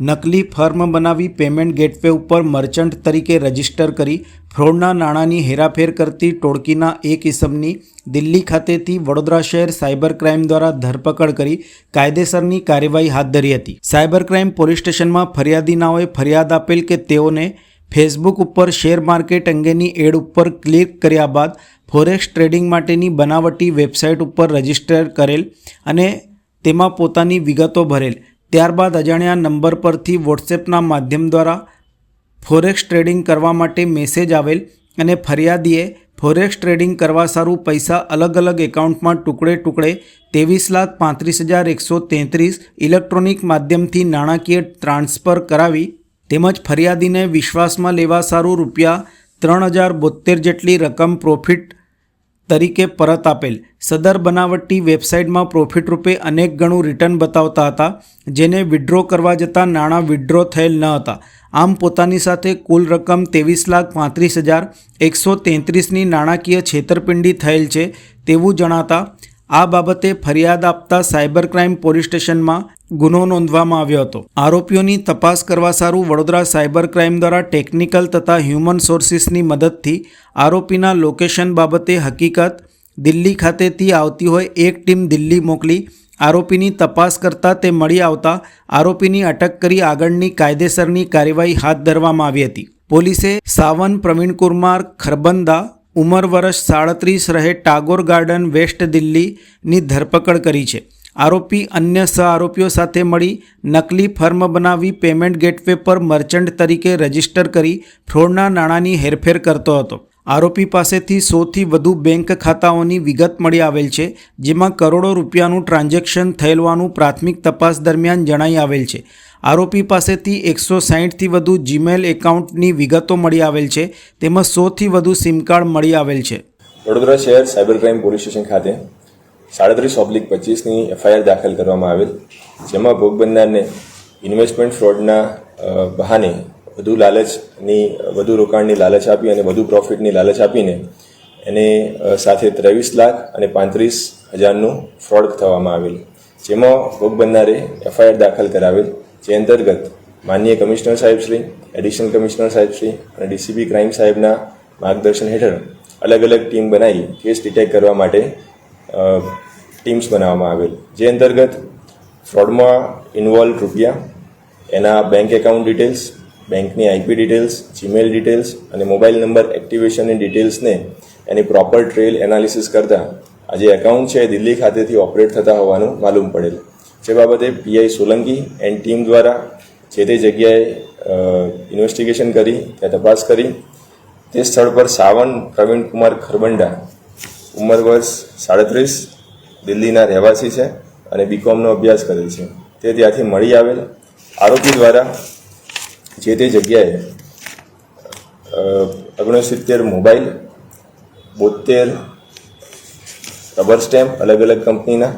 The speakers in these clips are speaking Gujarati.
નકલી ફર્મ બનાવી પેમેન્ટ ગેટવે ઉપર મર્ચન્ટ તરીકે રજિસ્ટર કરી ફ્રોડના નાણાંની હેરાફેર કરતી ટોળકીના એક ઇસમની દિલ્હી ખાતેથી વડોદરા શહેર સાયબર ક્રાઇમ દ્વારા ધરપકડ કરી કાયદેસરની કાર્યવાહી હાથ ધરી હતી. સાયબર ક્રાઇમ પોલીસ સ્ટેશનમાં ફરિયાદીનાઓએ ફરિયાદ આપેલ કે તેઓને ફેસબુક ઉપર શેર માર્કેટ અંગેની એડ ઉપર ક્લિક કર્યા બાદ ફોરેક્સ ટ્રેડિંગ માટેની બનાવટી વેબસાઇટ ઉપર રજિસ્ટર કરેલ અને તેમાં પોતાની વિગતો ભરેલ. ત્યારબાદ અજાણ્યા નંબર પરથી વોટ્સએપના માધ્યમ દ્વારા ફોરેક્સ ટ્રેડિંગ કરવા માટે મેસેજ આવેલ અને ફરિયાદીએ ફોરેક્સ ટ્રેડિંગ કરવા સારું પૈસા અલગ અલગ એકાઉન્ટમાં ટુકડે ટુકડે ત્રેવીસ લાખ પાંત્રીસ હજાર એકસો તેત્રીસ ઇલેક્ટ્રોનિક માધ્યમથી નાણાકીય ટ્રાન્સફર કરાવી તેમજ ફરિયાદીને વિશ્વાસમાં લેવા સારું રૂપિયા ત્રણ હજાર બોતેર જેટલી રકમ પ્રોફિટ તરીકે પરત આપેલ. સદર બનાવટી વેબસાઇટમાં પ્રોફિટ રૂપે અનેક ગણું રિટર્ન બતાવતા હતા, જેને વિડ્રો કરવા જતાં નાણાં વિડ્રો થયેલ ન હતા. આમ પોતાની સાથે કુલ રકમ ત્રેવીસ લાખ પાંત્રીસ હજાર એકસો તેત્રીસની નાણાકીય છેતરપિંડી થયેલ છે તેવું જણાતા આ બાબતે ફરિયાદ આપતા સાયબર ક્રાઇમ પોલીસ સ્ટેશનમાં ગુનો નોંધવામાં આવ્યો હતો. આરોપીઓની તપાસ કરવા સારું વડોદરા સાયબર ક્રાઇમ દ્વારા ટેકનિકલ તથા હ્યુમન સોર્સિસની મદદથી આરોપીના લોકેશન બાબતે હકીકત દિલ્હી ખાતેથી આવતી હોય એક ટીમ દિલ્હી મોકલી, આરોપીની તપાસ કરતાં તે મળી આવતા આરોપીની અટક કરી આગળની કાયદેસરની કાર્યવાહી હાથ ધરવામાં આવી હતી. પોલીસે સાવન પ્રવીણકુમાર ખરબંદા ઉંમર વર્ષ સાડત્રીસ રહે ટાગોર ગાર્ડન વેસ્ટ દિલ્હીની ધરપકડ કરી છે. આરોપી અન્ય સહ આરોપીઓ સાથે મળી નકલી ફર્મ બનાવી પેમેન્ટ ગેટવે પર મર્ચન્ટ તરીકે રજિસ્ટર કરી ફ્રોડના નાણાંની હેરફેર કરતો હતો. આરોપી પાસેથી સોથી વધુ બેંક ખાતાઓની વિગત મળી આવેલ છે, જેમાં કરોડો રૂપિયાનું ટ્રાન્ઝેક્શન થયેલવાનું પ્રાથમિક તપાસ દરમિયાન જણાઈ આવેલ છે. આરોપી પાસેથી એકસો સાહીઠથી વધુ જીમેલ એકાઉન્ટની વિગતો મળી આવેલ છે, તેમાં સોથી વધુ સિમ કાર્ડ મળી આવેલ છે. વડોદરા શહેર સાયબર ક્રાઇમ પોલીસ સ્ટેશન ખાતે સાડત્રીસ ઓબ્લિક પચીસની એફઆઈઆર દાખલ કરવામાં આવેલ, જેમાં ભોગ બનનારને ઇન્વેસ્ટમેન્ટ ફ્રોડના બહાને વધુ લાલચની વધુ રોકાણની લાલચ આપી અને વધુ પ્રોફિટની લાલચ આપીને એને સાથે ત્રેવીસ લાખ અને પાંત્રીસ હજારનું ફ્રોડ થવામાં આવેલ. જેમાં ભોગ બનનારે એફઆઈઆર દાખલ કરાવેલ. જે અંતર્ગત માનનીય કમિશનર સાહેબશ્રી એડિશનલ કમિશનર સાહેબશ્રી અને ડીસીપી ક્રાઇમ સાહેબના માર્ગદર્શન હેઠળ અલગ અલગ ટીમ બનાવી કેસ ડિટેક્ટ કરવા માટે ટીમ્સ બનાવવામાં આવેલ. જે અંતર્ગત ફ્રોડમાં ઇન્વોલ્વ રૂપિયા, એના બેંક એકાઉન્ટ ડિટેલ્સ બેંકની આઈપી ડિટેલ્સ જીમેલ ડિટેલ્સ અને મોબાઈલ નંબર એક્ટિવેશનની ડિટેલ્સને એની પ્રોપર ટ્રેલ એનાલિસિસ કરતાં આ જે એકાઉન્ટ છે દિલ્હી ખાતેથી ઓપરેટ થતા હોવાનું માલુમ પડેલ. જે બાબતે પીઆઈ સોલંકી એન્ડ ટીમ દ્વારા જે તે જગ્યાએ ઇન્વેસ્ટિગેશન કરી, ત્યાં તપાસ કરી. તે સ્થળ પર સાવન પ્રવીણકુમાર ખરબંડા, ઉંમર વર્ષ સાડત્રીસ, દિલ્હીના રહેવાસી છે અને બીકોમનો અભ્યાસ કરેલ છે. તે ત્યાંથી મળી આવેલ. આરોપી દ્વારા જે તે જગ્યાએ ઓગણસિત્તેર મોબાઈલ બોતેર રબર સ્ટેમ્પ, અલગ અલગ કંપનીના,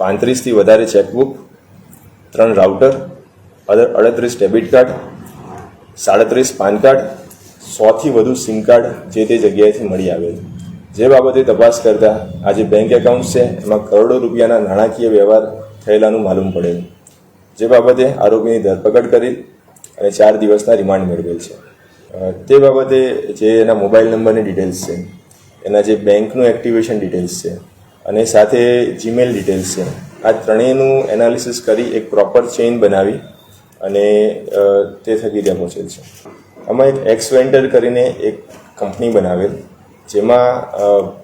પાંત્રીસથી વધારે ચેકબુક, ત્રણ રાઉટર અડત્રીસ ડેબિટ કાર્ડ, સાડત્રીસ પાન કાર્ડ, સોથી વધુ સિમ કાર્ડ જે તે જગ્યાએથી મળી આવેલ જે બાબતે તપાસ કરતાં આ જે બેંક એકાઉન્ટ છે, એમાં કરોડો રૂપિયાના નાણાકીય વ્યવહાર થયેલાનું માલુમ પડેલ જે બાબતે આરોપીની ધરપકડ કરી અને ચાર દિવસના રિમાન્ડ મેળવેલ છે. તે બાબતે જે એના મોબાઈલ નંબરની ડિટેલ્સ છે, એના જે બેંકનું એક્ટિવેશન ડિટેલ્સ છે, અને સાથે જીમેલ ડિટેલ્સ છે, આ ત્રણેયનું એનાલિસિસ કરી એક પ્રોપર ચેઇન બનાવી અને તે થકી ત્યાં પહોંચેલ છે. આમાં એક એક્સ વેન્ટર કરીને એક કંપની બનાવેલ, જેમાં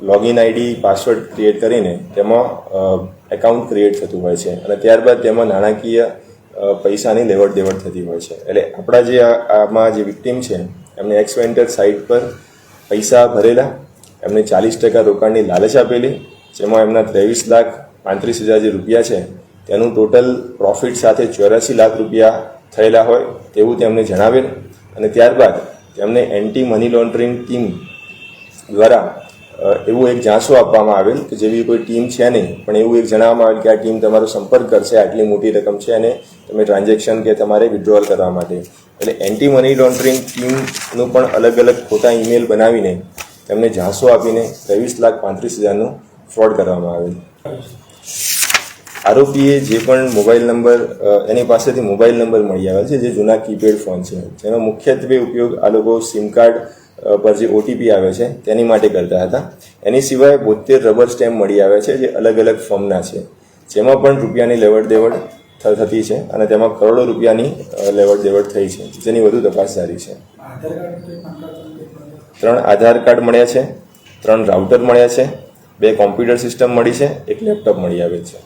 લોગિન આઈડી, પાસવર્ડ ક્રિએટ કરીને તેમાં એકાઉન્ટ ક્રિએટ થતું હોય છે, અને ત્યારબાદ તેમાં નાણાકીય પૈસાની લેવડ દેવડ થતી હોય છે. એટલે આપણા જે આમાં જે વિક્ટીમ છે, એમને એક્સ વેન્ટર સાઇટ પર પૈસા ભરેલા, એમને ચાલીસ ટકા રોકાણની લાલચ આપેલી, જેમાં એમના ત્રેવીસ લાખ પાંત્રીસ હજાર જે રૂપિયા છે, તેનું ટોટલ પ્રોફિટ સાથે ચોર્યાસી લાખ રૂપિયા થયેલા હોય તેવું તેમને જણાવેલ. અને ત્યારબાદ તેમને એન્ટી મની લોન્ડરિંગ ટીમ દ્વારા એવું એક ઝાંસું આપવામાં આવેલ કે જેવી કોઈ ટીમ છે નહીં, પણ એવું એક જણાવવામાં આવેલ કે આ ટીમ તમારો સંપર્ક કરશે, આટલી મોટી રકમ છે અને તમે ટ્રાન્ઝેક્શન કે તમારે વિડ્રોઅલ કરવા માટે. એટલે એન્ટી મની લોન્ડરિંગ ટીમનું પણ અલગ અલગ ખોટા ઈમેલ બનાવીને તેમને ઝાંસો આપીને ત્રેવીસ લાખ પાંત્રીસ હજારનું ફ્રોડ કરવામાં આવેલ. આરોપીએ જે પણ મોબાઈલ નંબર એની પાસેથી મોબાઈલ નંબર મળી આવ્યા છે, જે જૂના કીપેડ ફોન છે. જેનો મુખ્યત્વે ઉપયોગ આ લોકો સિમ કાર્ડ પર જે ઓટીપી આવે છે, તેની માટે કરતા હતા. એની સિવાય બોતેર રબર સ્ટેમ્પ મળી આવ્યા છે, જે અલગ અલગ ફોર્મના છે. જેમાં પણ રૂપિયાની લેવડ દેવડ થતી છે અને તેમાં કરોડો રૂપિયાની લેવડ દેવડ થઈ છે, જેની વધુ તપાસ જારી છે. ત્રણ આધાર કાર્ડ મળ્યા છે, ત્રણ રાઉટર મળ્યા છે, બે કોમ્પ્યુટર સિસ્ટમ મળી છે, એક લેપટોપ મળી આવે છે?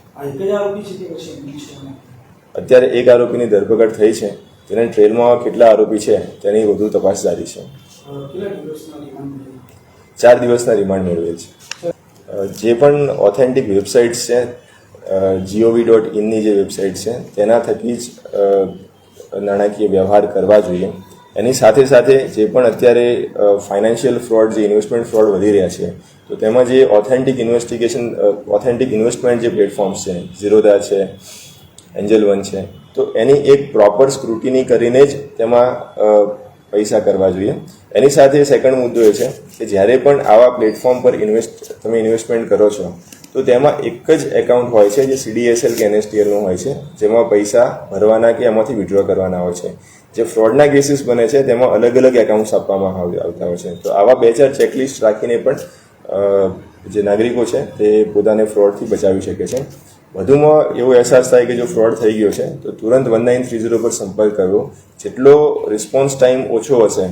અત્યારે એક આરોપીની ધરપકડ થઈ છે, તેને ટ્રેલમાં કેટલા આરોપી છે, તેની વધુ તપાસ જારી છે. ચાર દિવસના રિમાન્ડ મેળવેલ છે જે પણ ઓથેન્ટિક વેબસાઇટ્સ છે જીઓવી ડોટ ઇનની જે વેબસાઇટ છે, તેના થકી જ નાણાકીય વ્યવહાર કરવા જોઈએ. એની સાથે સાથે જે પણ અત્યારે ફાઇનાન્શિયલ ફ્રોડ જે ઇન્વેસ્ટમેન્ટ ફ્રોડ વધી રહ્યા છે, તો તેમાં જે ઓથેન્ટિક ઇન્વેસ્ટિગેશન ઓથેન્ટિક ઇન્વેસ્ટમેન્ટ જે પ્લેટફોર્મ્સ છે ઝીરોદા છે એન્જલ વન છે, તો એની એક પ્રોપર સ્ક્રુટિની કરીને જ તેમાં પૈસા કરવા જોઈએ. એની સાથે સેકન્ડ મુદ્દો એ છે કે જ્યારે પણ આવા પ્લેટફોર્મ પર ઇન્વેસ્ટ તમે ઇન્વેસ્ટમેન્ટ કરો છો, તો તેમાં એક જ એકાઉન્ટ હોય છે જે સીડીએસએલ કે એનએસટીએલનું હોય છે, જેમાં પૈસા ભરવાના કે એમાંથી વિડ્રો કરવાના હોય છે. જે ફ્રોડના કેસીસ બને છે, તેમાં અલગ અલગ એકાઉન્ટ્સ આપવામાં આવ- આવતા હોય છે. તો આવા બે ચાર ચેકલિસ્ટ રાખીને પણ જે નાગરિકો છે, તે પોતાને ફ્રોડથી બચાવી શકે છે. વધુમાં એવો અહેસાસ થાય કે જો ફ્રોડ થઈ ગયો છે, તો તુરંત વન નાઇન થ્રી ઝીરો પર સંપર્ક કરવો જેટલો રિસ્પોન્સ ટાઈમ ઓછો હશે,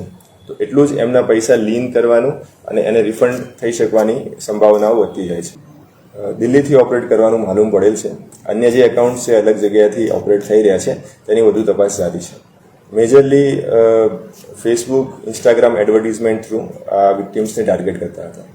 તો એટલું જ એમના પૈસા લીન કરવાનું અને એને રિફંડ થઈ શકવાની સંભાવનાઓ વધતી જાય છે. દિલ્હીથી ઓપરેટ કરવાનું માલુમ પડેલ છે. અન્ય જે એકાઉન્ટ છે, અલગ જગ્યાએથી ઓપરેટ થઈ રહ્યા છે, તેની વધુ તપાસ સારી છે. Majorly Facebook Instagram advertisement through આ વિક્ટિમ્સને ટાર્ગેટ કરતા હતા.